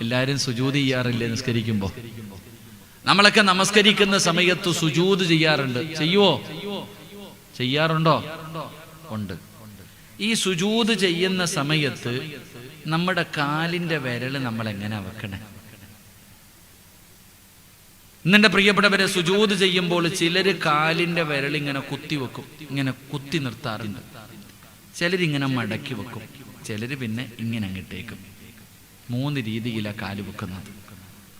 എല്ലാവരും സുജൂത് ചെയ്യാറില്ലേ? നിസ്കരിക്കുമ്പോൾ നമ്മളൊക്കെ നമസ്കരിക്കുന്ന സമയത്ത് സുജൂത് ചെയ്യാറുണ്ട്. ചെയ്യുവോ? ചെയ്യാറുണ്ടോ? ഉണ്ട്. ഈ സുജൂത് ചെയ്യുന്ന സമയത്ത് നമ്മുടെ കാലിന്റെ വിരൽ നമ്മൾ എങ്ങനെ വെക്കണേ? ഇന്നെന്റെ പ്രിയപ്പെട്ടവരെ സുജൂത് ചെയ്യുമ്പോൾ ചിലര് കാലിന്റെ വിരൽ ഇങ്ങനെ കുത്തി വെക്കും. ഇങ്ങനെ കുത്തി നിർത്താറുണ്ട്. ചിലരിങ്ങനെ മടക്കി വെക്കും. ചിലര് പിന്നെ ഇങ്ങനെ അങ്ങിട്ടേക്കും മൂന്ന് രീതിയിലാണ് കാൽ വെക്കുന്നത്.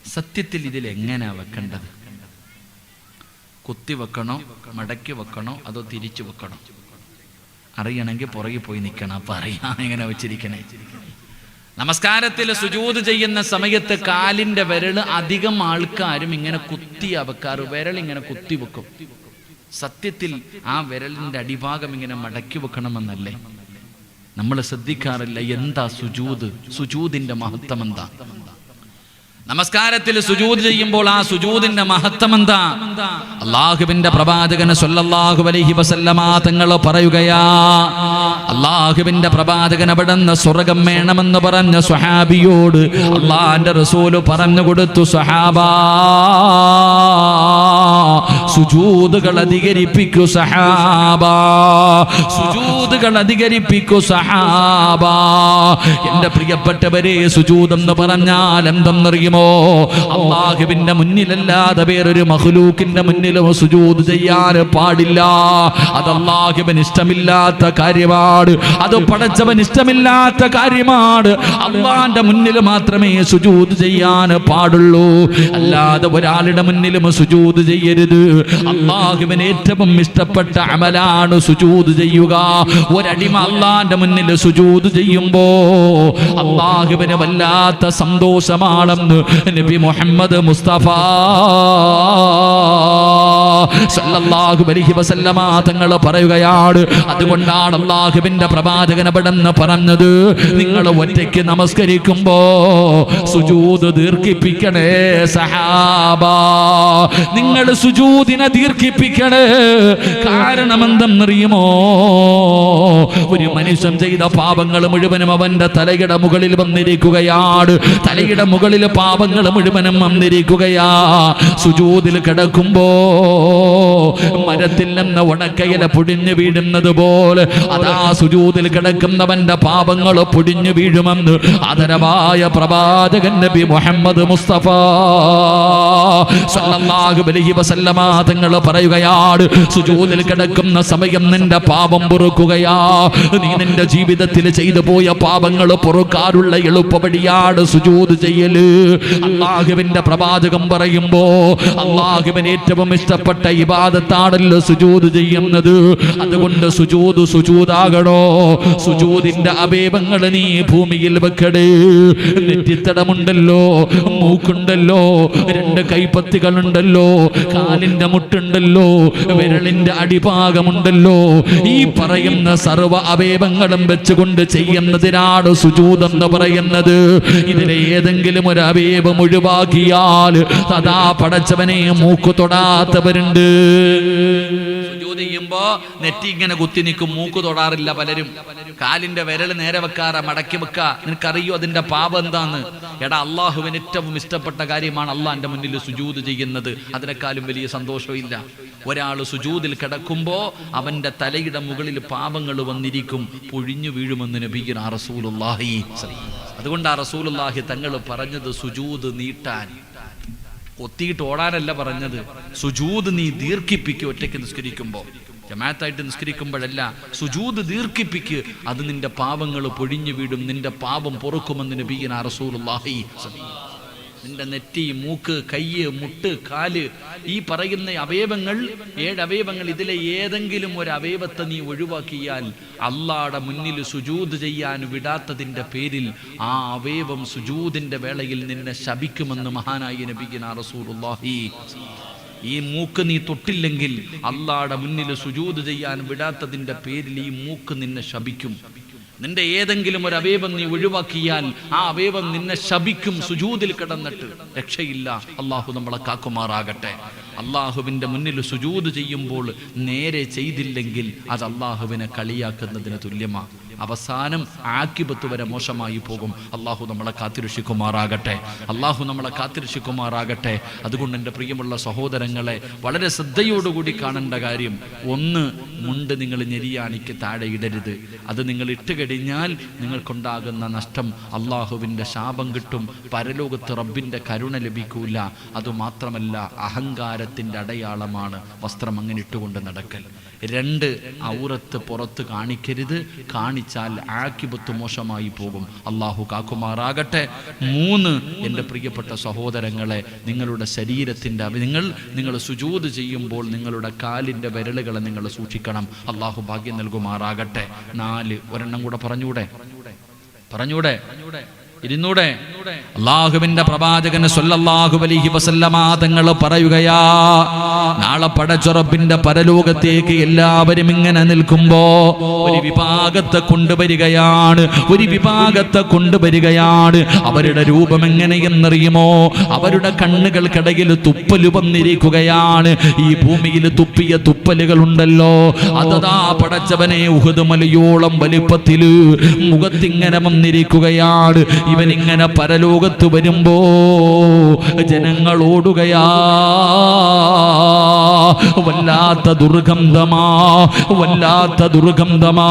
സത്യത്തിൽ ഇതിൽ എങ്ങനെയാ വെക്കേണ്ടത്? കുത്തി വെക്കണോ മടക്കി വെക്കണോ അതോ തിരിച്ചു വെക്കണോ? അറിയണമെങ്കിൽ പുറകെ പോയി നിൽക്കണം. അപ്പൊ അറിയാം എങ്ങനെ വെച്ചിരിക്കണേ. നമസ്കാരത്തിൽ സുജൂത് ചെയ്യുന്ന സമയത്ത് കാലിന്റെ വിരൽ അധികം ആൾക്കാരും ഇങ്ങനെ കുത്തി വെക്കാറ്. വിരൽ ഇങ്ങനെ കുത്തി വെക്കും. സത്യത്തിൽ ആ വിരലിന്റെ അടിഭാഗം ഇങ്ങനെ മടക്കി വെക്കണമെന്നല്ലേ? നമ്മൾ ശ്രദ്ധിക്കാറില്ല എന്താ സുജൂത്? സുജൂതിന്റെ മഹത്വം എന്താ? നമസ്കാരത്തിൽ സുജൂത് ചെയ്യുമ്പോൾ ആ സുജൂതിന്റെ മഹത്വം എന്താ? അള്ളാഹുവിന്റെ പ്രവാചകന് സല്ലല്ലാഹു അലഹി വസല്ലമ തങ്ങൾ പറയുകയാ അള്ളാഹുവിന്റെ പ്രവാചകൻ അവിടുന്ന് സ്വർഗം വേണമെന്ന് പറഞ്ഞ സുഹാബിയോട് അള്ളാന്റെ റസൂൽ പറഞ്ഞു കൊടുത്തു സ്വഹാബാ സുജൂതുകൾ അധികരിപ്പിക്കു സഹാബാ സുജൂതുകൾ അധികരിപ്പിക്കു സഹാബ എന്റെ പ്രിയപ്പെട്ടവരെ സുജൂദ് എന്ന് പറഞ്ഞാൽ എന്തെന്നറിയുമോ അള്ളാഹുവിന്റെ മുന്നിലല്ലാതെ വേറൊരു മഹ്ലൂക്കിന്റെ മുന്നിലും സുജൂത് ചെയ്യാൻ പാടില്ല. അത് അള്ളാഹുവിന് ഇഷ്ടമില്ലാത്ത കാര്യമാണ്. അത് പടച്ചവൻ ഇഷ്ടമില്ലാത്ത കാര്യമാണ്. അള്ളാന്റെ മുന്നിൽ മാത്രമേ സുജൂത് ചെയ്യാൻ പാടുള്ളൂ. അല്ലാതെ ഒരാളുടെ മുന്നിലും സുജൂത് ചെയ്യരുത്. അള്ളാഹുവിന് ഏറ്റവും ഇഷ്ടപ്പെട്ട അമലാണ് സുജൂത് ചെയ്യുക. ഒരടിമ അള്ളാന്റെ മുന്നിൽ സുജൂത് ചെയ്യുമ്പോ അള്ളാഹുവിന് വല്ലാത്ത സന്തോഷമാണെന്ന് നബി മുഹമ്മദ് മുസ്തഫ സല്ലല്ലാഹു അലൈഹി വസല്ലമ തങ്ങൾ പറയുകയാണ് അതുകൊണ്ടാണ് അള്ളാഹുവിന്റെ പ്രവാചകൻ അവിടെന്ന് പറഞ്ഞത് നിങ്ങൾ ഒറ്റയ്ക്ക് നമസ്കരിക്കുമ്പോ സുജൂത് ദീർഘിപ്പിക്കണേ സഹാബ. നിങ്ങൾ സുജൂതിനെ ദീർഘിപ്പിക്കണേ. കാരണം എന്തെന്നറിയുമോ ഒരു മനുഷ്യൻ ചെയ്ത പാപങ്ങൾ മുഴുവനും അവന്റെ തലയുടെ മുകളിൽ വന്നിരിക്കുകയാണ്. തലയുടെ മുകളിൽ പാപങ്ങൾ മുഴുവനും വന്നിരിക്കുകയാ. സുജൂതിൽ കിടക്കുമ്പോ മരത്തിൽ നിന്ന് ഉണക്കയില പൊടിഞ്ഞു വീഴുന്നത് പോലെ അതാ സുജൂതിൽ കിടക്കുന്നവന്റെ പാപങ്ങൾ പൊടിഞ്ഞു വീഴുമെന്ന് ആദരവായ പ്രവാചകൻ നബി മുഹമ്മദ് മുസ്തഫ സല്ലല്ലാഹു അലൈഹി വസല്ലമ തങ്ങൾ പറയുകയാണ് സുജൂദിൽ കിടക്കുന്ന സമയം നിന്റെ പാപം പൊറുക്കുകയാ. നീ നിന്റെ ജീവിതത്തിൽ ചെയ്തു പോയ പാപങ്ങൾ പൊറുക്കാറുള്ള എളുപ്പവഴിയാണ് സുജൂത് ചെയ്യൽ. അള്ളാഹുവിന്റെ പ്രവാചകം പറയുമ്പോ അള്ളാഹുവിന് ഏറ്റവും ഇഷ്ടപ്പെട്ട ഇബാദത്താണല്ലോ സുജൂത് ചെയ്യുന്നത്. അതുകൊണ്ട് സുജൂത് സുജൂതാകണോ സുജൂതിന്റെ അവയവങ്ങൾ നീ ഭൂമിയിൽ വെക്കടേ. നെറ്റിത്തടമുണ്ടല്ലോ മൂക്കുണ്ടല്ലോ രണ്ട് കൈപ്പത്തികളുണ്ടല്ലോ കാലിന്റെ മുട്ടുണ്ടല്ലോ വിരളിന്റെ അടിഭാഗമുണ്ടല്ലോ. ഈ പറയുന്ന സർവ അവയവങ്ങളും വെച്ചുകൊണ്ട് ചെയ്യുന്നതിനാണ് സുജൂതെന്ന് പറയുന്നത്. ഇതിലെ ഏതെങ്കിലും ഒരു അവയവം ഒഴിവാക്കിയാൽ സദാ പടച്ചവനെ മൂക്ക് തൊടാത്തവരുണ്ട്. ചെയ്യുമ്പോ നെറ്റി ഇങ്ങനെ കുത്തി നിൽക്കും മൂക്ക് തൊടാറില്ല പലരും. കാലിന്റെ വിരൽ നേരെ വെക്കാറ മടക്കി വെക്ക. നിനക്കറിയോ അതിന്റെ പാപം എന്താന്ന്? എടാ അള്ളാഹുവിന് ഏറ്റവും ഇഷ്ടപ്പെട്ട കാര്യമാണ് അള്ളാഹിന്റെ മുന്നിൽ സുജൂത് ചെയ്യുന്നത്. അതിനേക്കാളും വലിയ സന്തോഷമില്ല. ഒരാൾ സുജൂതിൽ കിടക്കുമ്പോ അവന്റെ തലയുടെ മുകളിൽ പാപങ്ങൾ വന്നിരിക്കും. പൊഴിഞ്ഞു വീഴുമെന്ന് റസൂലുള്ളാഹി അതുകൊണ്ട് ആ റസൂലുള്ളാഹി തങ്ങൾ പറഞ്ഞത് സുജൂത് നീട്ടാൻ. കൊത്തിയിട്ട് ഓടാനല്ല പറഞ്ഞത്. സുജൂത് നീ ദീർഘിപ്പിക്കുക ഒറ്റയ്ക്ക് നിസ്കരിക്കുമ്പോ. ജമാഅത്തായിട്ട് നിസ്കരിക്കുമ്പോഴല്ല സുജൂത് ദീർഘിപ്പിക്ക്. അത് നിന്റെ പാപങ്ങൾ പൊഴിഞ്ഞു വീടും നിന്റെ പാപം പൊറുക്കുമെന്ന് നബീന റസൂലുള്ളാഹി നിന്റെ നെറ്റി മൂക്ക് കയ്യ് മുട്ട് കാൽ ഈ പറയുന്ന അവയവങ്ങൾ ഏഴ് അവയവങ്ങൾ ഇതിലെ ഏതെങ്കിലും ഒരു അവയവത്തെ നീ ഒഴിവാക്കിയാൽ അള്ളാടെ മുന്നിൽ സുജൂത് ചെയ്യാൻ വിടാത്തതിന്റെ പേരിൽ ആ അവയവം സുജൂതിന്റെ വേളയിൽ നിന്നെ ശപിക്കുമെന്ന് മഹാനായി നബിഗിന റസൂലുള്ളാഹി. ഈ മൂക്ക് നീ തൊട്ടില്ലെങ്കിൽ അള്ളാടെ മുന്നിൽ സുജൂത് ചെയ്യാൻ വിടാത്തതിന്റെ പേരിൽ ഈ മൂക്ക് നിന്നെ ശപിക്കും. നിന്റെ ഏതെങ്കിലും ഒരു അവയവം നീ ഒഴിവാക്കിയാൽ ആ അവയവം നിന്നെ ശപിക്കും സുജൂതിൽ കിടന്നിട്ട്. രക്ഷയില്ല. അള്ളാഹു നമ്മളെ കാക്കുമാറാകട്ടെ. അള്ളാഹുവിന്റെ മുന്നിൽ സുജൂത് ചെയ്യുമ്പോൾ നേരെ ചെയ്തില്ലെങ്കിൽ അത് അള്ളാഹുവിനെ കളിയാക്കുന്നതിന് തുല്യമാണ് അവസാനം ആക്കിപത്ത് വരെ മോശമായി പോകും. അള്ളാഹു നമ്മളെ കാത്തിരക്ഷിക്കുമാറാകട്ടെ. അള്ളാഹു നമ്മളെ കാത്തിരക്ഷിക്കുമാറാകട്ടെ. അതുകൊണ്ട് എന്റെ പ്രിയമുള്ള സഹോദരങ്ങളെ വളരെ ശ്രദ്ധയോടുകൂടി കാണേണ്ട കാര്യം ഒന്ന് മുണ്ട് നിങ്ങൾ ഞെരിയാണിക്ക് താഴെ ഇടരുത്. അത് നിങ്ങൾ ഇട്ട് കഴിഞ്ഞാൽ നിങ്ങൾക്കുണ്ടാകുന്ന നഷ്ടം അള്ളാഹുവിന്റെ ശാപം കിട്ടും. പരലോകത്ത് റബ്ബിന്റെ കരുണ ലഭിക്കൂല. അതുമാത്രമല്ല അഹങ്കാരത്തിന്റെ അടയാളമാണ് വസ്ത്രം അങ്ങനെ ഇട്ടുകൊണ്ട് നടക്കൽ. രണ്ട് ഔറത്ത് പുറത്ത് കാണിക്കരുത്. കാണിച്ചാൽ ആക്കിബത്ത് മോശമായി പോകും. അള്ളാഹു കാക്കുമാറാകട്ടെ. മൂന്ന് എന്റെ പ്രിയപ്പെട്ട സഹോദരങ്ങളെ നിങ്ങളുടെ ശരീരത്തിന്റെ നിങ്ങൾ നിങ്ങൾ സുജൂത് ചെയ്യുമ്പോൾ നിങ്ങളുടെ കാലിന്റെ വിരലുകളെ നിങ്ങൾ സൂക്ഷിക്കണം. അള്ളാഹു ഭാഗ്യം നൽകുമാറാകട്ടെ. നാല് ഒരെണ്ണം കൂടെ പറഞ്ഞൂടെ? പറഞ്ഞൂടെ? ഇരുന്നൂടെ? അള്ളാഹുവിന്റെ പ്രവാചകന് സല്ലല്ലാഹു അലൈഹി വസല്ലമ തങ്ങൾ പറയുകയാ നാളെ പടച്ചുറപ്പിന്റെ പരലോകത്തേക്ക് എല്ലാവരും ഇങ്ങനെ നിൽക്കുമ്പോ ഒരു വിഭാഗത്തെ കൊണ്ടുവരികയാണ് ഒരു വിഭാഗത്തെ കൊണ്ടുവരികയാണ്. അവരുടെ രൂപം എങ്ങനെയെന്നറിയുമോ? അവരുടെ കണ്ണുകൾക്കിടയിൽ തുപ്പൽ വന്നിരിക്കുകയാണ്. ഈ ഭൂമിയിൽ തുപ്പിയ തുപ്പലുകൾ ഉണ്ടല്ലോ അതതാ പടച്ചവനെ ഉഹുദ് മലയോളം വലിപ്പത്തിൽ മുഖത്തിങ്ങനെ വന്നിരിക്കുകയാണ്. ഇവനിങ്ങനെ ഇങ്ങനെ പരലോകത്ത് വരുമ്പോ ജനങ്ങൾ ഓടുകയാ. വല്ലാത്ത ദുർഗന്ധമാ വല്ലാത്ത ദുർഗന്ധമാ.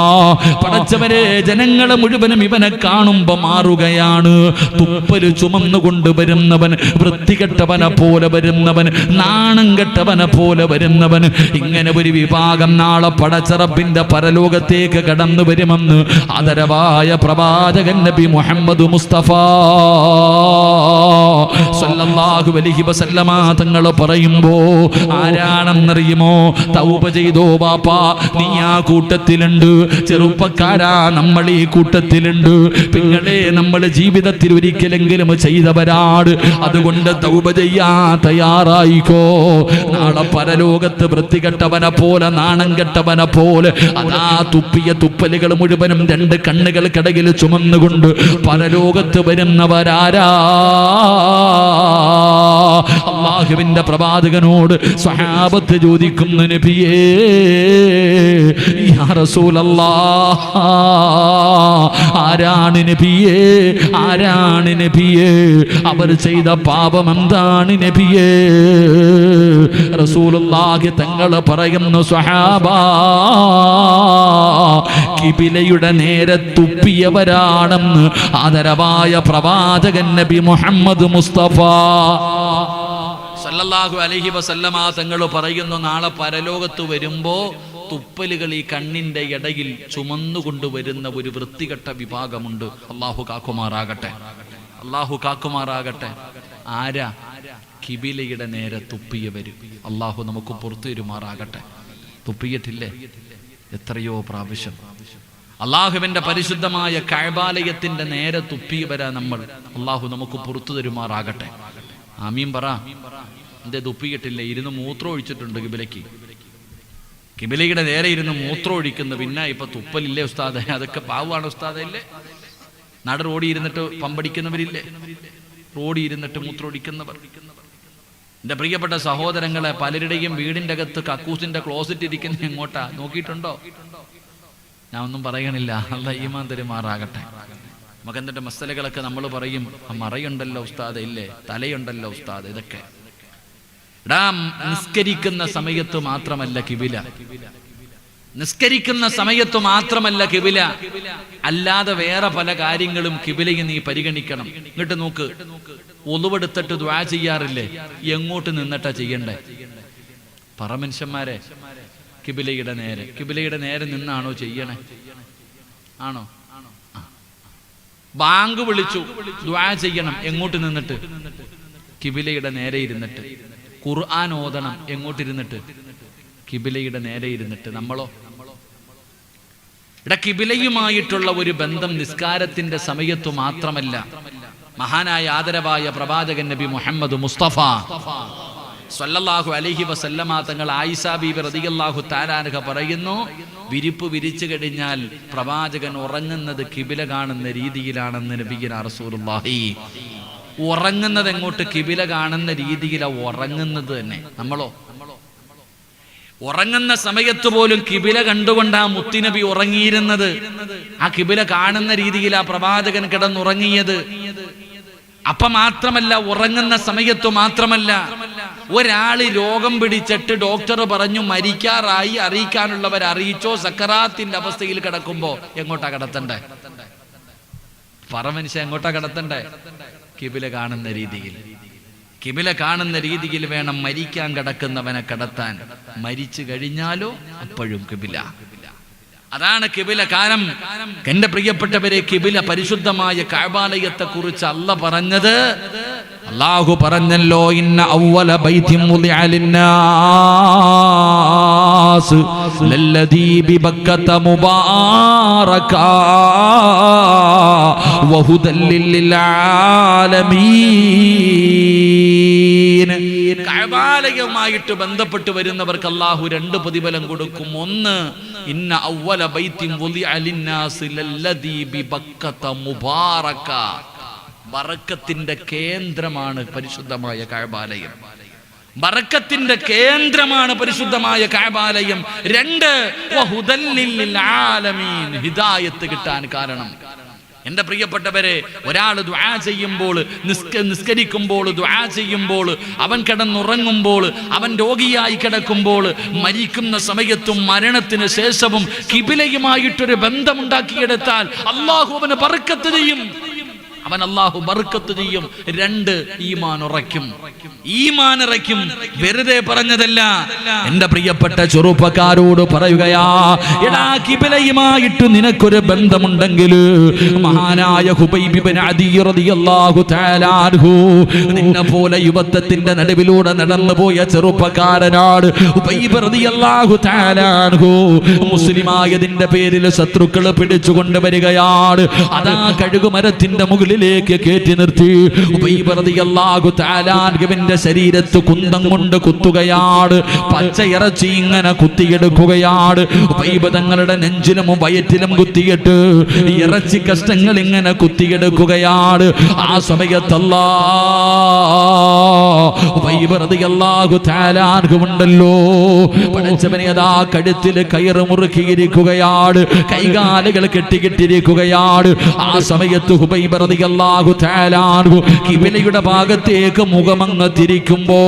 പടച്ചവരെ ജനങ്ങളെ മുഴുവനും ഇവനെ കാണുമ്പോ മാറുകയാണ്. തുപ്പൽ ചുമന്നു കൊണ്ടുവരുന്നവൻ വൃത്തികെട്ടവനെ പോലെ വരുന്നവൻ നാണം കെട്ടവനെ പോലെ വരുന്നവൻ. ഇങ്ങനെ ഒരു വിഭാഗം നാളെ പടച്ചറപ്പിന്റെ പരലോകത്തേക്ക് കടന്നു വരുമെന്ന് ആദരവായ പ്രവാചകൻ നബി മുഹമ്മദ് മുസ്തഫ സല്ലല്ലാഹു അലൈഹി വസല്ലമ തങ്ങൾ പറയുമ്പോ ആരാണെന്നറിയുമോ? തൗബ ചെയ്തോ ബാപ്പാ നീ ആ കൂട്ടത്തിലുണ്ട്. ചെറുപ്പക്കാരാ നമ്മൾ ഈ കൂട്ടത്തിലുണ്ട്. പിങ്ങളെ നമ്മൾ ജീവിതത്തിൽ ഒരിക്കലെങ്കിലും ചെയ്തവരാട്. അതുകൊണ്ട് തൗബ ചെയ്യാ തയ്യാറായിക്കോ. നാളെ പരലോകത്ത് വൃത്തികെട്ടവനെ പോലെ നാണം കെട്ടവനെ പോലെ അതാ തുപ്പിയ തുപ്പലുകൾ മുഴുവനും രണ്ട് കണ്ണുകൾക്കിടയിൽ ചുമന്നുകൊണ്ട് പരലോകത്ത് അള്ളാഹുവിന്റെ പ്രവാചകനോട് സ്വഹാബത്ത് ചോദിക്കുന്ന ആരാണ് നബിയേ? ആരാണ് നബിയേ? അവർ ചെയ്ത പാപം എന്താണ് നബിയേ? റസൂലുള്ളാഹി തങ്ങൾ പറയുന്നു സ്വഹാബാ കിബിലയുടെ നേരെ തുപ്പിയവരാണെന്ന് ആദരവായ പ്രവാചകൻ നബി മുഹമ്മദ് മുസ്തഫ. സല്ലല്ലാഹു അലൈഹി വസല്ലമ തങ്ങൾ പറയുന്നു നാളെ പരലോകത്ത് വരുമ്പോ തുപ്പലുകൾ ഈ കണ്ണിന്റെ ഇടയിൽ ചുമന്നുകൊണ്ട് വരുന്ന ഒരു വൃത്തികെട്ട വിഭാഗമുണ്ട്. അള്ളാഹു കാക്കുമാറാകട്ടെ. അള്ളാഹു കാക്കുമാറാകട്ടെ. ആരാ? കിബിലയുടെ നേരെ തുപ്പിയവര്. അള്ളാഹു നമുക്ക് പുറത്തു വരുമാറാകട്ടെ. തുപ്പിയിട്ടില്ലേ? എത്രയോ പ്രാവശ്യം. അള്ളാഹുവിന്റെ പരിശുദ്ധമായ കഴബാലയത്തിന്റെ നേരെ തുപ്പി വരാ നമ്മൾ അള്ളാഹു നമുക്ക് പുറത്തു തരുമാറാകട്ടെ. ആമീൻ പറ. എന്തേ തുപ്പിയിട്ടില്ല ഇരുന്ന് മൂത്രം ഒഴിച്ചിട്ടുണ്ട് കിബിലയ്ക്ക്. കിബിലയുടെ നേരെ ഇരുന്ന് മൂത്രം ഒഴിക്കുന്നു. പിന്നെ ഇപ്പൊ തുപ്പലില്ലേ ഉസ്താദെ? അതൊക്കെ പാവാണ് ഉസ്താദല്ലേ നട റോഡി ഇരുന്നിട്ട് പമ്പടിക്കുന്നവരില്ലേ? റോഡി ഇരുന്നിട്ട് മൂത്രം ഒഴിക്കുന്നവർ. എന്റെ പ്രിയപ്പെട്ട സഹോദരങ്ങളെ പലരുടെയും വീടിന്റെ അകത്ത് കക്കൂസിന്റെ ക്ലോസറ്റ് ഇരിക്കുന്ന എങ്ങോട്ടാ? നോക്കിയിട്ടുണ്ടോ? ഞാൻ ഒന്നും പറയണില്ല. അല്ല ഈമാൻ തരുമാറാകട്ടെ. നമുക്ക് എന്നിട്ട് മസലകളൊക്കെ നമ്മൾ പറയും. മറയുണ്ടല്ലോ ഉസ്താദ് ഇല്ലേ? തലയുണ്ടല്ലോ ഉസ്താദ് ഇതൊക്കെ. എടാ നിസ്കരിക്കുന്ന സമയത്ത് മാത്രമല്ല കിബില. നിസ്കരിക്കുന്ന സമയത്ത് മാത്രമല്ല കിബില. അല്ലാതെ വേറെ പല കാര്യങ്ങളും കിബിലയും നീ പരിഗണിക്കണം. എന്നിട്ട് നോക്ക്. ഒളിവെടുത്തിട്ട് ദ്വാ ചെയ്യാറില്ലേ? എങ്ങോട്ട് നിന്നിട്ടാ ചെയ്യണ്ടേ? പറ മനുഷ്യന്മാരെ കിബിലയുടെ നേരെ. കിബിലയുടെ നേരെ നിന്നാണോ ചെയ്യണേ? ആണോ? ബാങ്ക് വിളിച്ചു ദ്വാ ചെയ്യണം എങ്ങോട്ട് നിന്നിട്ട്? കിബിലയുടെ നേരെ ഇരുന്നിട്ട്. ഖുർആൻ ഓതണം എങ്ങോട്ടിരുന്നിട്ട് കിബിലയുടെ നേരെ ഇരുന്നിട്ട്. നമ്മളോ? ഇട കിബിലയുമായിട്ടുള്ള ഒരു ബന്ധം നിസ്കാരത്തിന്റെ സമയത്തു മാത്രമല്ല. മഹാനായ ആദരവായ പ്രവാചകൻ നബി മുഹമ്മദ് മുസ്തഫ. സല്ലല്ലാഹു അലഹി വസല്ലമ തങ്ങൾ ആയിഷ ബീബി റളിയല്ലാഹു താലാനഹ പറയുന്നു വിരിപ്പ് വിരിച്ചു കഴിഞ്ഞാൽ പ്രവാചകൻ ഉറങ്ങുന്നത് കിബില കാണുന്ന രീതിയിലാണെന്ന് നബിഗിന റസൂലുള്ളാഹി. ഉറങ്ങുന്നത് എങ്ങോട്ട് കിബില കാണുന്ന രീതിയിലാണ് ഉറങ്ങുന്നത് തന്നെ. നമ്മളോ? ഉറങ്ങുന്ന സമയത്ത് പോലും കിബില കണ്ടുകൊണ്ട് ആ മുത്തിനബി ഉറങ്ങിയിരുന്നത്. ആ കിബില കാണുന്ന രീതിയിൽ ആ പ്രവാചകൻ കിടന്നുറങ്ങിയത്. അപ്പൊ മാത്രമല്ല ഉറങ്ങുന്ന സമയത്ത് മാത്രമല്ല ഒരാൾ രോഗം പിടിച്ചിട്ട് ഡോക്ടർ പറഞ്ഞു മരിക്കാറായി അറിയിക്കാനുള്ളവർ അറിയിച്ചോ? സക്കറാത്തിന്റെ അവസ്ഥയിൽ കിടക്കുമ്പോ എങ്ങോട്ടാ കിടത്തണ്ടേ? പറ മനുഷ്യ എങ്ങോട്ടാ കിടത്തണ്ടേ? കിബില കാണുന്ന രീതിയിൽ. കിബില കാണുന്ന രീതിയിൽ വേണം മരിക്കാൻ കിടക്കുന്നവനെ കടത്താൻ. മരിച്ചു കഴിഞ്ഞാലോ അപ്പോഴും കിബില അതാണ് കിബില കാരം എന്റെ പ്രിയപ്പെട്ടവരെ കിബില പരിശുദ്ധമായ കാബാലയത്തെ കുറിച്ച് അല്ല പറഞ്ഞത്. അള്ളാഹു പറഞ്ഞല്ലോ ഇന്ന വഹുദൽ ലിൽആലമീൻ കഅബാലയവുമായിട്ട് ബന്ധപ്പെട്ട് വരുന്നവർക്ക് അള്ളാഹു രണ്ട് പ്രതിഫലം കൊടുക്കും. ഒന്ന് ഇന്ന അവല ബൈത്തിൻ വുദിഅ ലിന്നാസ് ലല്ലദീ ബിബക്കത മുബാറക ബറക്കത്തിന്റെ കേന്ദ്രമാണ് പരിശുദ്ധമായ കഅബാലയം ബറക്കത്തിന്റെ കേന്ദ്രമാണ് പരിശുദ്ധമായ കഅബാലയം രണ്ട് വഹുദല്ലിൽ ലിൽ ആലമീൻ. ഹിദായത്ത് കിട്ടാൻ കാരണം. എന്റെ പ്രിയപ്പെട്ടവരെ ഒരാൾ ദ്വാ ചെയ്യുമ്പോൾ നിസ്ക നിസ്കരിക്കുമ്പോൾ ദ്വാ ചെയ്യുമ്പോൾ അവൻ കിടന്നുറങ്ങുമ്പോൾ അവൻ രോഗിയായി കിടക്കുമ്പോൾ മരിക്കുന്ന സമയത്തും മരണത്തിന് ശേഷവും കിബിലയുമായിട്ടൊരു ബന്ധമുണ്ടാക്കിയെടുത്താൽ അള്ളാഹു അവന് ചെയ്യും. അവൻ അള്ളാഹു ബർക്കത്ത് ചെയ്യും. രണ്ട് ഈമാൻ ഉറയ്ക്കും. ഈമാൻ ഇറയ്ക്കും. വെറുതെ പറഞ്ഞതല്ല. എന്റെ പ്രിയപ്പെട്ട ചെറുപ്പക്കാരോട് പറയുകയാ എടാ കിബിലയുമായിട്ട് നിനക്കൊരു ബന്ധമുണ്ടെങ്കിൽ മഹാനായ നിന്നെ പോലെ യുവത്വത്തിന്റെ നടുവിലൂടെ നടന്നു പോയ അൻഹു. മുസ്ലിമായതിന്റെ പേരിൽ ശത്രുക്കൾ പിടിച്ചുകൊണ്ട് വരികയാണ്. അതാ കഴുകുമരത്തിന്റെ മുകളിലേക്ക് കയറ്റി നിർത്തി. തആല ശരീരത്ത് കുന്തം കൊണ്ട് കുത്തുകയാണ്. പച്ച ഇറച്ചി ഇങ്ങനെ കുത്തിയെടുക്കുകയാണ്. ഉപൈബതങ്ങളുടെ തങ്ങളുടെ നെഞ്ചിലും വയറ്റിലും കുത്തിയിട്ട് ഇറച്ചി കഷ്ടങ്ങൾ ഇങ്ങനെ കുത്തിയെടുക്കുകയാണ്. ആ സമയത്തല്ലാ ഉണ്ടല്ലോ പഠിച്ചവനെ അതാ കഴുത്തിൽ കയറ് മുറുക്കിയിരിക്കുകയാണ്. കൈകാലുകൾ കെട്ടിക്കിട്ടിരിക്കുകയാണ്. ആ സമയത്ത് ഹുബൈബറതി അള്ളാഹു താലാൻഹു കിബിലയുടെ ഭാഗത്തേക്ക് മുഖമങ്ങ് തിരിക്കുമ്പോ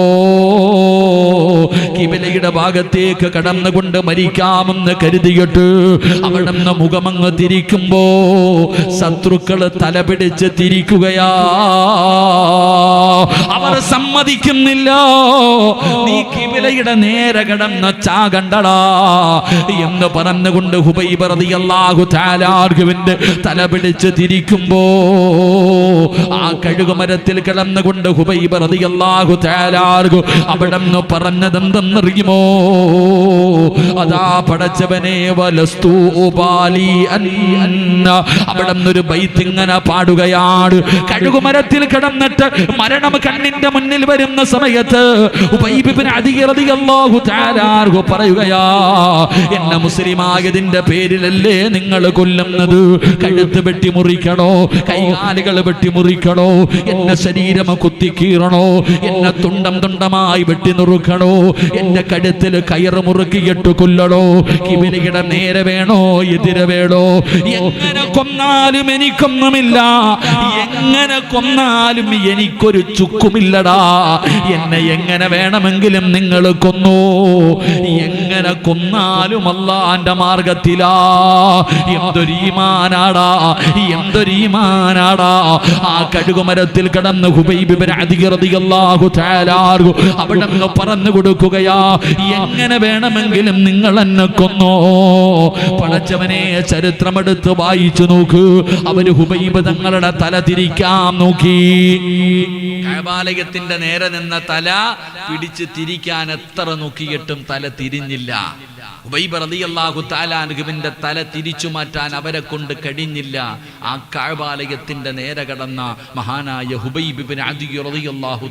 കിബിലയുടെ ഭാഗത്തേക്ക് കടന്നുകൊണ്ട് മരിക്കാമെന്ന് കരുതിയിട്ട് അവിടെ നിന്ന് മുഖമങ്ങ് തിരിക്കുമ്പോ ശത്രുക്കൾ തലപിടിച്ച് തിരിക്കുകയാ. അവർ സമ്മതിക്കുന്നില്ല. നീ കിബിലയുടെ നേരെ കിടന്ന ചാകണ്ടടാ എന്ന് പറഞ്ഞുകൊണ്ട് ഹുബൈബറതി അള്ളാഹു താലാർഗുവിന്റെ തല പിടിച്ച് തിരിക്കുമ്പോ ആ കഴുകുമരത്തിൽ കിടന്നുകൊണ്ട് ഹുബൈബ് അവിടെ നിന്ന് പറഞ്ഞതെന്തെന്നറിയുമോ? അതാ പടച്ചവനെ വലസ്തു ഉപാലി അവിടെ നിന്നൊരു ബൈത്തിങ്ങനെ പാടുകയാണ്. കഴുകുമരത്തിൽ കിടന്നിട്ട് മരണം കണ്ണിന്റെ മുന്നിൽ വരുന്ന സമയത്ത് പറയുകയാ എന്നെ മുസ്ലിമായതിന്റെ പേരിലല്ലേ നിങ്ങൾ കൊല്ലുന്നത്? കഴുത്ത് വെട്ടി മുറിക്കണോ? കൈകാലുകൾ വെട്ടി മുറിക്കണോ എന്റെ ശരീരം കുത്തി കീറണോ എന്നെ തുണ്ടം തുണ്ടമായി വെട്ടി നുറുക്കണോ എന്റെ കഴുത്തിൽ കയറ് മുറുക്കിയിട്ട് കൊല്ലണോ? കിബിലിയുടെ നേരെ വേണോ? എതിരെ വേണോ? എങ്ങനെ കൊന്നാലും എനിക്കൊന്നുമില്ല. എങ്ങനെ കൊന്നാലും എനിക്കൊരു ചുക്കുമില്ലടാ. എന്നെ എങ്ങനെ വേണമെങ്കിലും നിങ്ങൾ കൊന്നു. എങ്ങനെ കൊന്നാലും അല്ലാന്റെ മാർഗത്തിലാ. എന്തൊരീമാനാടാ എന്തൊരീമാനാടാ ആ കഴുകുമരത്തിൽ കടന്ന് അവിടെ നിന്ന് പറഞ്ഞു കൊടുക്കുകയാ എങ്ങനെ വേണമെങ്കിലും നിങ്ങൾ എന്നെ കൊന്നോ? പടച്ചവനെ ചരിത്രമെടുത്ത് വായിച്ചു നോക്ക്. അവർ ഹുബൈബ് തങ്ങളുടെ തല തിരിക്കാൻ നോക്കി. കൈബാലയത്തിന്റെ നേരെ നിന്ന തല പിടിച്ച് തിരിക്കാൻ എത്ര നോക്കിയിട്ടും തല തിരിഞ്ഞില്ല. ഉബൈബ് റളിയല്ലാഹു തല തിരിച്ചു മാറ്റാൻ അവരെ കൊണ്ട് കഴിഞ്ഞില്ല. ആ കാഴ്വാലയത്തിന്റെ നേരെ കടന്ന മഹാനായ ഹുബൈബിബിൻ റളിയല്ലാഹു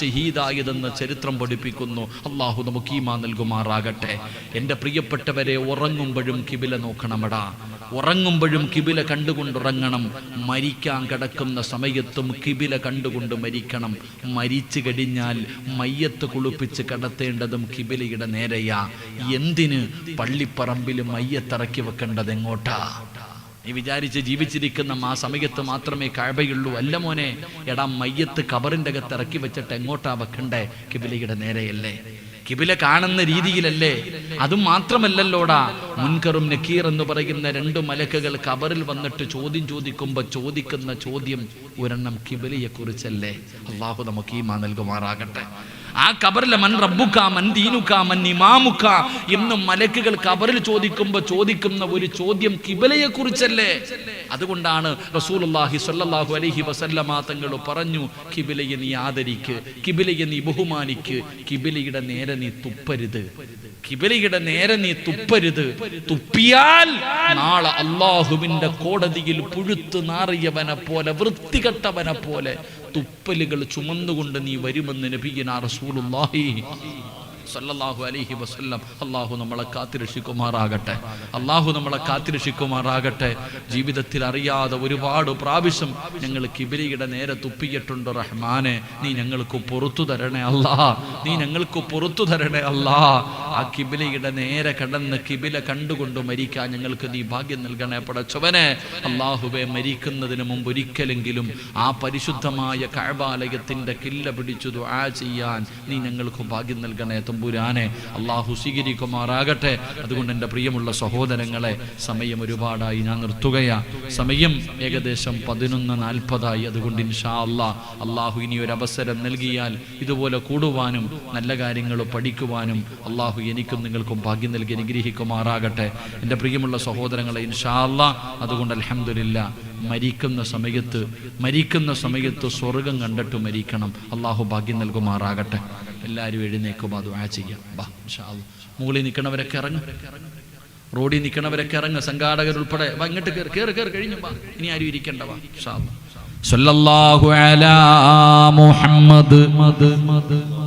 ഷഹീദായതെന്ന് ചരിത്രം പഠിപ്പിക്കുന്നു. അള്ളാഹു നമുക്ക് ഈമാ നൽകുമാറാകട്ടെ. എന്റെ പ്രിയപ്പെട്ടവരെ ഉറങ്ങുമ്പോഴും കിബില നോക്കണമടാ. ഉറങ്ങുമ്പോഴും കിബില കണ്ടുകൊണ്ടുറങ്ങണം. മരിക്കാൻ കിടക്കുന്ന സമയത്തും കിബില കണ്ടുകൊണ്ട് മരിക്കണം. മരിച്ചു കഴിഞ്ഞാൽ മയ്യത്ത് കുളിപ്പിച്ച് കിടത്തേണ്ടതും കിബിലയുടെ നേരെയാ. എന്തിന് പള്ളിപ്പറമ്പിൽ മയ്യത്തിറക്കി വെക്കേണ്ടത് എങ്ങോട്ടാ? നീ വിചാരിച്ച് ജീവിച്ചിരിക്കുന്ന ആ സമയത്ത് മാത്രമേ കഴവയുള്ളൂ അല്ല മോനെ. എടാ മയ്യത്ത് കബറിന്റെ അകത്ത് ഇറക്കി വെച്ചിട്ട് എങ്ങോട്ടാ വെക്കണ്ടേ? കിബിലയുടെ നേരെയല്ലേ. കിബില കാണുന്ന രീതിയിലല്ലേ? അതും മാത്രമല്ലല്ലോടാ. മുൻകറും നക്കീർ എന്ന് പറയുന്ന രണ്ട് മലക്കുകൾ കബറിൽ വന്നിട്ട് ചോദ്യം ചോദിക്കുമ്പോ ചോദിക്കുന്ന ചോദ്യം ഒരെണ്ണം കിബിലയെ കുറിച്ചല്ലേ അള്ളാഹു നമുക്ക് ഈ മാ നൽകുമാറാകട്ടെ. ആ കബറിലെ മൻ റബ്ബുക്ക മൻ ദീനുക്ക മൻ ഇമാമുക്ക എന്നും മലക്കുകൾ കബറിൽ ചോദിക്കുമ്പോൾ ചോദിക്കുന്ന ഒരു ചോദ്യം കിബലയെ കുറിച്ചല്ലേ അതുകൊണ്ടാണ് റസൂലുള്ളാഹി സ്വല്ലല്ലാഹു അലൈഹി വസല്ലമ തങ്ങൾ പറഞ്ഞു കിബിലയെ നീ ആദരിക്ക് കിബിലയെ നീ ബഹുമാനിക്ക് കിബിലയുടെ നേരെ നീ തുപ്പരുത്. കിബിലയുടെ നേരെ നീ തുപ്പരുത്. തുപ്പിയാൽ നാളെ അള്ളാഹുവിന്റെ കോടതിയിൽ പുഴുത്തു നാറിയവനെ പോലെ വൃത്തികെട്ടവനെ പോലെ തുപ്പലുകൾ ചുമന്നുകൊണ്ട് നീ വരുമെന്ന് നബിയനാ റസൂലുള്ളാഹി. സല്ലല്ലാഹു അലൈഹി വസല്ലം. അള്ളാഹു നമ്മളെ കാത്തിരക്ഷിക്കുമാറാകട്ടെ. അള്ളാഹു നമ്മളെ കാത്തിരക്ഷിക്കുമാറാകട്ടെ. ജീവിതത്തിൽ അറിയാതെ ഒരുപാട് പ്രാവശ്യം ഞങ്ങൾ കിബിലിയുടെ നേരെ തുപ്പിയിട്ടുണ്ട് റഹ്മാനെ. നീ ഞങ്ങൾക്ക് പുറത്തു തരണേ അല്ലാ. നീ ഞങ്ങൾക്ക് പുറത്തു തരണേ അല്ലാ. ആ കിബിലിയുടെ നേരെ കടന്ന് കിബില കണ്ടുകൊണ്ട് മരിക്കാൻ ഞങ്ങൾക്ക് നീ ഭാഗ്യം നൽകണേ പടച്ചവനെ. അള്ളാഹുവെ മരിക്കുന്നതിന് മുമ്പ് ഒരിക്കലെങ്കിലും ആ പരിശുദ്ധമായ കഴബാലയത്തിന്റെ കില്ല പിടിച്ചു ദുആ ചെയ്യാൻ നീ ഞങ്ങൾക്ക് ഭാഗ്യം നൽകണേ. തമ്പുരാനെ അള്ളാഹു സ്വീകരിക്കുമാറാകട്ടെ. അതുകൊണ്ട് എന്റെ പ്രിയമുള്ള സഹോദരങ്ങളെ സമയം ഒരുപാടായി ഞാൻ നിർത്തുകയാ. സമയം ഏകദേശം പതിനൊന്ന് നാൽപ്പതായി. അതുകൊണ്ട് ഇൻഷാ അല്ല അള്ളാഹു ഇനി ഒരു അവസരം നൽകിയാൽ ഇതുപോലെ കൂടുവാനും നല്ല കാര്യങ്ങൾ പഠിക്കുവാനും അള്ളാഹു എനിക്കും നിങ്ങൾക്കും ഭാഗ്യം നൽകി അനുഗ്രഹിക്കുമാറാകട്ടെ. എന്റെ പ്രിയമുള്ള സഹോദരങ്ങളെ ഇൻഷാ അല്ല അതുകൊണ്ട് അലഹമില്ല മരിക്കുന്ന സമയത്ത് മരിക്കുന്ന സമയത്ത് സ്വർഗം കണ്ടിട്ട് മരിക്കണം. അള്ളാഹു ഭാഗ്യം നൽകുമാറാകട്ടെ. എല്ലാവരും എഴുന്നേക്കും അത് ആ ചെയ്യാം. ബാ. മുകളിൽ നിൽക്കണവരൊക്കെ ഇറങ്ങും. റോഡിൽ നിൽക്കണവരൊക്കെ ഇറങ്ങും. സംഘാടകർ ഉൾപ്പെടെ. ഇങ്ങോട്ട് കയറി കയറി കയറി കഴിഞ്ഞു വാ ഇനി ആരും ഇരിക്കണ്ട വാ അല്ലാ. സല്ലല്ലാഹു അലാ മുഹമ്മദ്. മദ് മദ്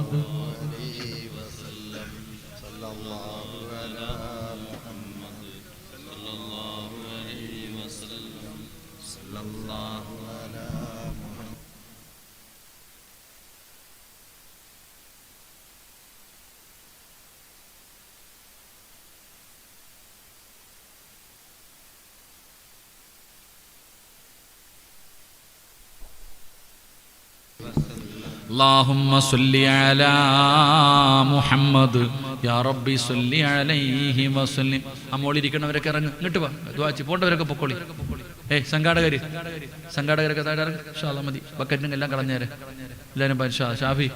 اللهم صل على محمد യാ റബ്ബി സല്ലി അലൈഹി വസല്ലം അമ്മോളിരിക്കണവരൊക്കെ ഇറങ്ങ് ഇങ്ങോട്ട് വാ ദ്വാച്ച് പോണ്ടവരൊക്കെ പൊക്കോളി ഏയ് സംഘാടകര് സംഘാടകരൊക്കെ താഴെ ഇറങ്ങ് ഷാ മതി ബക്കറ്റിനും എല്ലാം കളഞ്ഞേരെ എല്ലാവരും പ- ഷാ ഷാഫി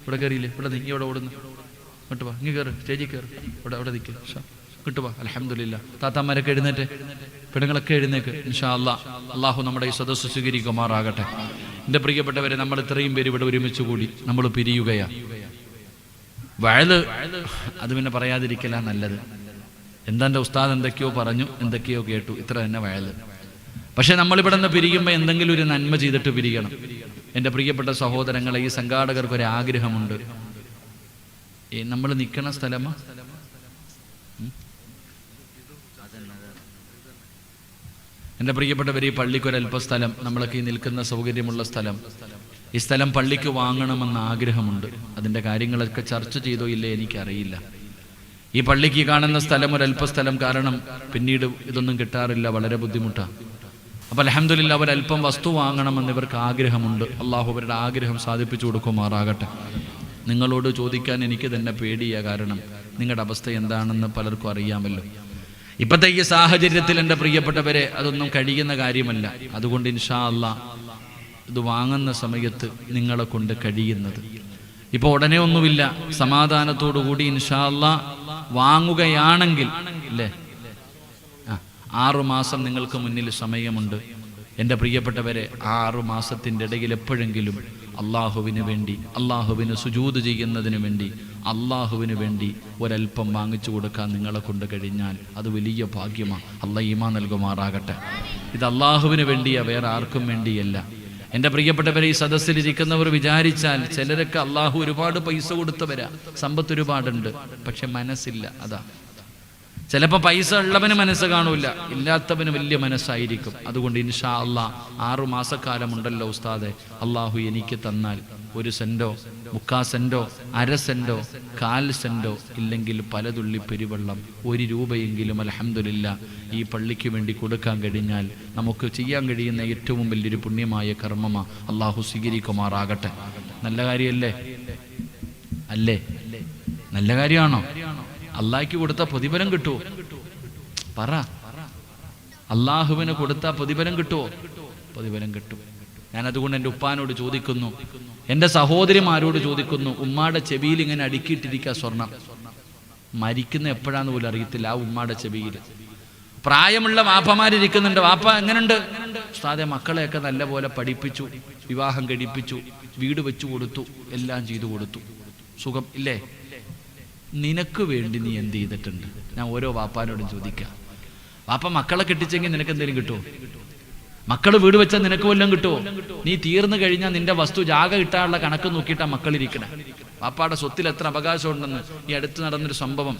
ഇവിടെ കയറിയില്ലേ ഇവിടെ നീ ഇവിടെ ഓടുന്നു ഇങ്ങോട്ട് വാ ഇങ്ങ് കയറ് സ്റ്റേജിൽ കയറ് ഇവിടെ അവിടെ നിൽക്കുക ഷാ ഇങ്ങോട്ട് വാ അലഹമില്ല താത്താമാരൊക്കെ എഴുന്നേറ്റ് പെണ്ണുങ്ങളൊക്കെ എഴുന്നേക്ക് ഇൻഷാ അല്ലാ അള്ളാഹു നമ്മുടെ ഈ സദസ്സ് സ്വീകരിക്കുമാറാകട്ടെ എന്റെ പ്രിയപ്പെട്ടവരെ നമ്മൾ ഇത്രയും പേര് ഇവിടെ ഒരുമിച്ച് കൂടി നമ്മൾ പിരിയുകയാ. വയത് അത് പിന്നെ പറയാതിരിക്കല നല്ലത്. എന്താ എന്റെ ഉസ്താദ് എന്തൊക്കെയോ പറഞ്ഞു എന്തൊക്കെയോ കേട്ടു. ഇത്ര തന്നെ വയത് പക്ഷെ നമ്മളിവിടെ നിന്ന് പിരിയുമ്പോൾ എന്തെങ്കിലും ഒരു നന്മ ചെയ്തിട്ട് പിരിയണം. എന്റെ പ്രിയപ്പെട്ട സഹോദരങ്ങളെ ഈ സംഘാടകർക്ക് ഒരു ആഗ്രഹമുണ്ട് നമ്മൾ നിൽക്കണ സ്ഥലമാ? എന്റെ പ്രിയപ്പെട്ടവർ ഈ പള്ളിക്കൊരൽപ്പസ്ഥലം നമ്മളൊക്കെ ഈ നിൽക്കുന്ന സൗകര്യമുള്ള സ്ഥലം. ഈ സ്ഥലം പള്ളിക്ക് വാങ്ങണമെന്ന് ആഗ്രഹമുണ്ട്. അതിന്റെ കാര്യങ്ങളൊക്കെ ചർച്ച ചെയ്തോ ഇല്ലേ എനിക്കറിയില്ല. ഈ പള്ളിക്ക് കാണുന്ന സ്ഥലം ഒരൽപ്പസ്ഥലം കാരണം പിന്നീട് ഇതൊന്നും കിട്ടാറില്ല വളരെ ബുദ്ധിമുട്ടാണ് അപ്പോൾ അലഹമില്ല അവരൽപ്പം വസ്തു വാങ്ങണമെന്ന് ഇവർക്ക് ആഗ്രഹമുണ്ട്. അള്ളാഹു അവരുടെ ആഗ്രഹം സാധിപ്പിച്ചു കൊടുക്കുമാറാകട്ടെ. നിങ്ങളോട് ചോദിക്കാൻ എനിക്ക് തന്നെ പേടിയ കാരണം നിങ്ങളുടെ അവസ്ഥ എന്താണെന്ന് പലർക്കും അറിയാമല്ലോ. ഇപ്പോഴത്തെ ഈ സാഹചര്യത്തിൽ എന്റെ പ്രിയപ്പെട്ടവരെ അതൊന്നും കഴിയുന്ന കാര്യമല്ല. അതുകൊണ്ട് ഇൻഷാ അല്ല ഇത് വാങ്ങുന്ന സമയത്ത് നിങ്ങളെ കൊണ്ട് കഴിയുന്നത്. ഇപ്പോൾ ഉടനെ ഒന്നുമില്ല. സമാധാനത്തോടു കൂടി ഇൻഷാ അല്ല വാങ്ങുകയാണെങ്കിൽ അല്ലേ? ആറുമാസം ആറു മാസം നിങ്ങൾക്ക് മുന്നിൽ സമയമുണ്ട്. എന്റെ പ്രിയപ്പെട്ടവരെ ആറു മാസത്തിന്റെ ഇടയിൽ എപ്പോഴെങ്കിലും അള്ളാഹുവിന് വേണ്ടി അള്ളാഹുവിന് സുജൂത് ചെയ്യുന്നതിന് വേണ്ടി അള്ളാഹുവിന് വേണ്ടി ഒരൽപ്പം വാങ്ങിച്ചു കൊടുക്കാൻ നിങ്ങളെ കൊണ്ട് കഴിഞ്ഞാൽ അത് വലിയ ഭാഗ്യമാണ് അല്ല ഈമാ നൽകുമാറാകട്ടെ. ഇത് അള്ളാഹുവിന് വേണ്ടിയാ വേറെ ആർക്കും വേണ്ടിയല്ല. എന്റെ പ്രിയപ്പെട്ടവരെ ഈ സദസ്സിലിരിക്കുന്നവർ വിചാരിച്ചാൽ ചിലരൊക്കെ അള്ളാഹു ഒരുപാട് പൈസ കൊടുത്തവരാ. സമ്പത്ത് ഒരുപാടുണ്ട്. പക്ഷെ മനസ്സില്ല അതാ. ചിലപ്പോൾ പൈസ ഉള്ളവന് മനസ്സ് കാണൂല. ഇല്ലാത്തവന് വലിയ മനസ്സായിരിക്കും. അതുകൊണ്ട് ഇൻഷാ അള്ളാ ആറു മാസക്കാലമുണ്ടല്ലോ ഉസ്താദെ. അള്ളാഹു എനിക്ക് തന്നാൽ ഒരു സെന്റോ മുക്കാ സെന്റോ അര സെന്റോ കാൽ സെന്റോ ഇല്ലെങ്കിൽ പലതുള്ളി പെരുവെള്ളം ഒരു രൂപയെങ്കിലും അലഹമില്ല ഈ പള്ളിക്ക് വേണ്ടി കൊടുക്കാൻ കഴിഞ്ഞാൽ നമുക്ക് ചെയ്യാൻ കഴിയുന്ന ഏറ്റവും വലിയൊരു പുണ്യമായ കർമ്മമാ അള്ളാഹു സ്വീകരിക്കുമാറാകട്ടെ. നല്ല കാര്യമല്ലേ അല്ലേ? നല്ല കാര്യമാണോ? അള്ളാഹിക്ക് കൊടുത്ത പ്രതിഫലം കിട്ടുമോ പറ. അള്ളാഹുവിന് കൊടുത്ത പ്രതിഫലം കിട്ടുമോ പ്രതിഫലം കിട്ടും. ഞാൻ അതുകൊണ്ട് എന്റെ ഉപ്പാനോട് ചോദിക്കുന്നു. എന്റെ സഹോദരിമാരോട് ചോദിക്കുന്നു. ഉമ്മാടെ ചെവിയിൽ ഇങ്ങനെ അടുക്കിയിട്ടിരിക്കുക സ്വർണം. മരിക്കുന്ന എപ്പോഴാന്ന് പോലും അറിയത്തില്ല ആ ഉമ്മാടെ ചെവിയിൽ. പ്രായമുള്ള വാപ്പമാരിരിക്കുന്നുണ്ട്. വാപ്പ എങ്ങനെയുണ്ട് ഉസ്താദെ മക്കളെയൊക്കെ നല്ലപോലെ പഠിപ്പിച്ചു വിവാഹം കഴിപ്പിച്ചു വീട് വെച്ചു കൊടുത്തു എല്ലാം ചെയ്തു കൊടുത്തു. സുഖം ഇല്ലേ? നിനക്ക് വേണ്ടി നീ എന്ത് ചെയ്തിട്ടുണ്ട്? ഞാൻ ഓരോ വാപ്പാനോടും ചോദിക്കാം. വാപ്പ മക്കളെ കെട്ടിച്ചെങ്കിൽ നിനക്ക് എന്തെങ്കിലും കിട്ടുമോ മക്കൾ വീട് വെച്ചാൽ നിനക്ക് വല്ലതും കിട്ടുമോ നീ തീർന്നു കഴിഞ്ഞാൽ നിന്റെ വസ്തു ജാഗ കിട്ടാനുള്ള കണക്ക് നോക്കിയിട്ടാ മക്കളിരിക്കണേ. വാപ്പാടെ സ്വത്തിൽ എത്ര അവകാശം ഉണ്ടെന്ന് ഈ അടുത്ത് നടന്നൊരു സംഭവം.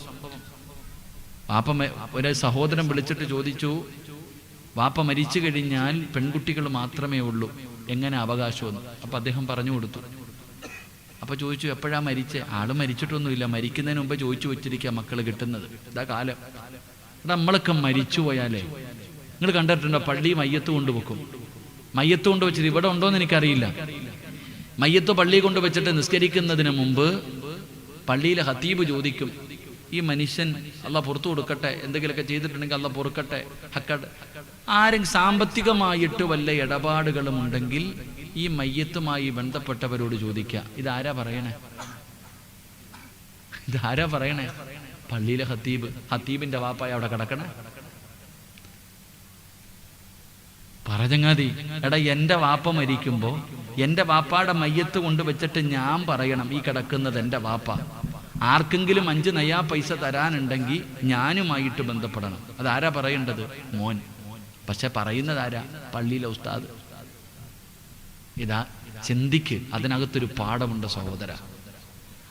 വാപ്പ ഒരു സഹോദരൻ വിളിച്ചിട്ട് ചോദിച്ചു വാപ്പ മരിച്ചു കഴിഞ്ഞാൽ പെൺകുട്ടികൾ മാത്രമേ ഉള്ളൂ. എങ്ങനെ അവകാശമെന്ന് അപ്പൊ അദ്ദേഹം പറഞ്ഞു കൊടുത്തു. അപ്പൊ ചോദിച്ചു എപ്പോഴാ മരിച്ചേ? ആൾ മരിച്ചിട്ടൊന്നുമില്ല. മരിക്കുന്നതിന് മുമ്പ് ചോദിച്ചു വെച്ചിരിക്കുക മക്കൾ കിട്ടുന്നത്. ഇതാ കാലം. നമ്മളൊക്കെ മരിച്ചു പോയാലേ നിങ്ങൾ കണ്ടിട്ടുണ്ടോ? പള്ളി മയ്യത്ത് കൊണ്ടുവെക്കും. മയ്യത്ത് കൊണ്ട് വെച്ചിട്ട് ഇവിടെ ഉണ്ടോയെന്ന് എനിക്കറിയില്ല. മയ്യത്ത് പള്ളി കൊണ്ട് വെച്ചിട്ട് നിസ്കരിക്കുന്നതിന് മുമ്പ് പള്ളിയിലെ ഹത്തീബ് ചോദിക്കും ഈ മനുഷ്യൻ അല്ല പുറത്തു കൊടുക്കട്ടെ? എന്തെങ്കിലുമൊക്കെ ചെയ്തിട്ടുണ്ടെങ്കിൽ അല്ല പൊറുക്കട്ടെ? ഹക്കട്ടെ ആരെങ്കിലും സാമ്പത്തികമായിട്ട് വല്ല ഇടപാടുകളും ഉണ്ടെങ്കിൽ ഈ മയ്യത്തുമായി ബന്ധപ്പെട്ടവരോട് ചോദിക്കുക ഇതാരാ പറയണേ? ഇതാരാ പറയണേ? പള്ളിയിലെ ഹത്തീബ് ഹത്തീബിന്റെ വാപ്പായ അവിടെ കിടക്കണേ. പറഞ്ഞങ്ങാതി എടാ എന്റെ വാപ്പ മരിക്കുമ്പോ എന്റെ വാപ്പാടെ മയ്യത്ത് കൊണ്ട് വെച്ചിട്ട് ഞാൻ പറയണം ഈ കിടക്കുന്നത് എന്റെ വാപ്പ. ആർക്കെങ്കിലും അഞ്ച് നയാ പൈസ തരാനുണ്ടെങ്കിൽ ഞാനുമായിട്ട് ബന്ധപ്പെടണം. അതാരാ പറയേണ്ടത്? മോൻ. പക്ഷെ പറയുന്നതാരാ? പള്ളിയിലെ ഉസ്താദ്. ഇതാ ചിന്തിക്ക്. അതിനകത്തൊരു പാഠമുണ്ട് സഹോദര.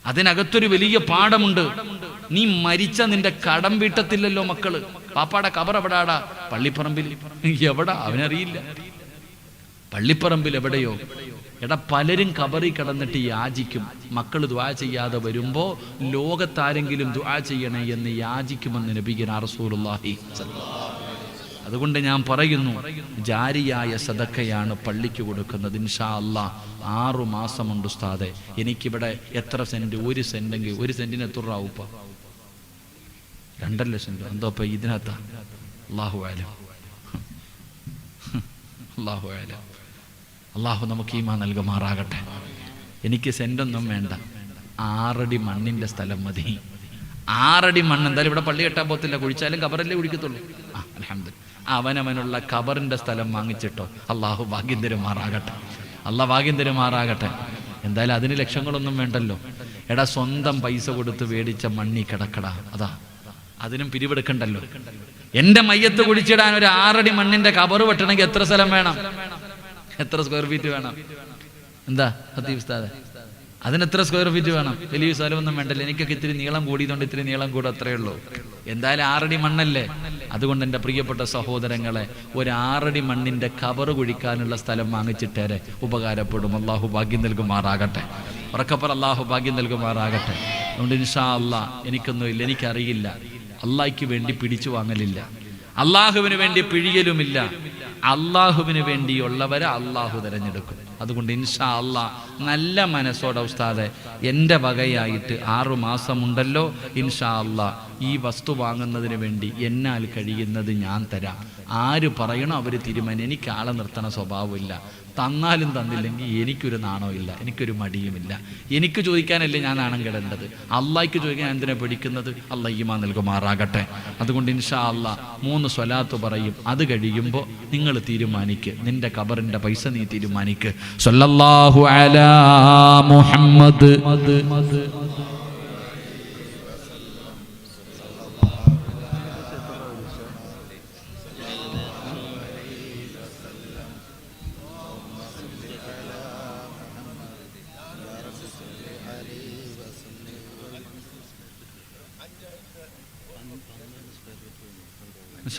അതിനകത്തൊരു വലിയ പാഠമുണ്ട്. നീ മരിച്ച നിന്റെ കടം വീട്ടത്തില്ലല്ലോ മക്കൾ. പാപ്പാടെ കബർ എവിടാടാ? പള്ളിപ്പറമ്പിൽ. എവിടാ? അവനറിയില്ല. പള്ളിപ്പറമ്പിൽ എവിടെയോ. എടാ പലരും കബറി കിടന്നിട്ട് യാചിക്കും. മക്കൾ ദ്വാ ചെയ്യാതെ വരുമ്പോ ലോകത്താരെങ്കിലും ദ്വാ ചെയ്യണേ എന്ന് യാചിക്കുമെന്ന് നബിഗിന റസൂലുള്ളാഹി അതുകൊണ്ട് ഞാൻ പറയുന്നു ജാരിയായ സദക്കയാണ് പള്ളിക്ക് കൊടുക്കുന്നത്. ഇൻഷാ അല്ല ആറു മാസമുണ്ട് ഉസ്താദെ. എനിക്കിവിടെ എത്ര സെന്റ്? ഒരു സെന്റെങ്കിൽ ഒരു സെന്റിന് എത്ര രൂപ രണ്ടര ലക്ഷം രൂപ. എന്തോ ഇതിനകത്താ? അള്ളാഹു അള്ളാഹു ആലം അള്ളാഹു നമുക്ക് ഈമാ നൽകുമാറാകട്ടെ. എനിക്ക് സെന്റൊന്നും വേണ്ട. ആറടി മണ്ണിന്റെ സ്ഥലം മതി. ആറടി മണ്ണ് എന്തായാലും ഇവിടെ പള്ളി കെട്ടാൻ പോകത്തില്ല. കുഴിച്ചാലും കബറല്ലേ കുഴിക്കത്തുള്ളൂ. ആ അലഹമ്മദ് അവനവനുള്ള കബറിന്റെ സ്ഥലം വാങ്ങിച്ചിട്ടോ? അള്ളാഹു ഭാഗ്യം തരുമാറാകട്ടെ അള്ളാഹ് ഭാഗ്യം തരുമാറാകട്ടെ എന്തായാലും അതിന് ലക്ഷങ്ങളൊന്നും വേണ്ടല്ലോ. എടാ സ്വന്തം പൈസ കൊടുത്ത് മേടിച്ച മണ്ണി കിടക്കട. അതാ. അതിനും പിരിവെടുക്കണ്ടല്ലോ. എന്റെ മയ്യത്ത് കുഴിച്ചിടാൻ ഒരു ആറടി മണ്ണിന്റെ കബറ് വെട്ടണമെങ്കിൽ എത്ര സ്ഥലം വേണം? എത്ര സ്ക്വയർ ഫീറ്റ് വേണം? എന്താ ഹത്തീഫ് ഉസ്താദെ? അതിന് എത്ര സ്ക്വയർ ഫീറ്റ് വേണം? വലിയ സ്ഥലമൊന്നും വേണ്ടല്ലോ. എനിക്കൊക്കെ ഇത്തിരി നീളം കൂടിയതുകൊണ്ട് ഇത്തിരി നീളം കൂടെ അത്രേ ഉള്ളൂ. എന്തായാലും ആറടി മണ്ണല്ലേ? അതുകൊണ്ട് എന്റെ പ്രിയപ്പെട്ട സഹോദരങ്ങളെ ഒരു ആറടി മണ്ണിന്റെ കവർ കുഴിക്കാനുള്ള സ്ഥലം വാങ്ങിച്ചിട്ടേരെ ഉപകാരപ്പെടും. അള്ളാഹു ഭാഗ്യം നൽകുമാറാകട്ടെ. ഉറക്കപ്പർ അള്ളാഹു ഭാഗ്യം നൽകുമാറാകട്ടെ. അതുകൊണ്ട് ഇൻഷാ അല്ലാ എനിക്കൊന്നുമില്ല എനിക്കറിയില്ല. അള്ളാഹിക്ക് വേണ്ടി പിടിച്ചു വാങ്ങലില്ല. അള്ളാഹുവിന് വേണ്ടി പിഴിയലുമില്ല. അള്ളാഹുവിന് വേണ്ടിയുള്ളവരെ അള്ളാഹു തിരഞ്ഞെടുക്കും. അതുകൊണ്ട് ഇൻഷാ അള്ളാ നല്ല മനസ്സോടെ ഉസ്താദെ എന്റെ വകയായിട്ട് ആറു മാസമുണ്ടല്ലോ ഇൻഷാ അള്ളാ ഈ വസ്തു വാങ്ങുന്നതിന് വേണ്ടി എന്നാൽ കഴിയുന്നത് ഞാൻ തരാം. ആര് പറയണോ അവർ തീരുമാനം എനിക്ക് ആളെ നിർത്തണ സ്വഭാവമില്ല. തന്നാലും തന്നില്ലെങ്കിൽ എനിക്കൊരു നാണമില്ല എനിക്കൊരു മടിയുമില്ല എനിക്ക് ചോദിക്കാനല്ലേ ഞാൻ നാണം കിടേണ്ടത്? അള്ളാഹിക്ക് ചോദിക്കാൻ എന്തിനാ പിടിക്കുന്നത്? അല്ല നൽകുമാറാകട്ടെ. അതുകൊണ്ട് ഇൻഷാ അള്ളാ മൂന്ന് സ്വലാത്ത് പറയും. അത് കഴിയുമ്പോൾ നിങ്ങൾ തീരുമാനിക്ക്. നിന്റെ കബറിന്റെ പൈസ നീ തീരുമാനിക്ക്. സല്ലല്ലാഹു അലാ മുഹമ്മദ്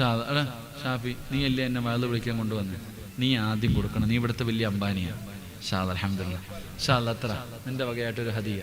എടാ, ഷാഫി നീ അല്ലേ എന്നെ വയൽ വിളിക്കാൻ കൊണ്ടുവന്ന്? നീ ആദ്യം കൊടുക്കണം. നീ ഇവിടുത്തെ വലിയ അംബാനിയാണ് ഷാദ് അലഹമില്ല ഷാദ് അത്ര. നിന്റെ വകയായിട്ടൊരു ഹദിയ.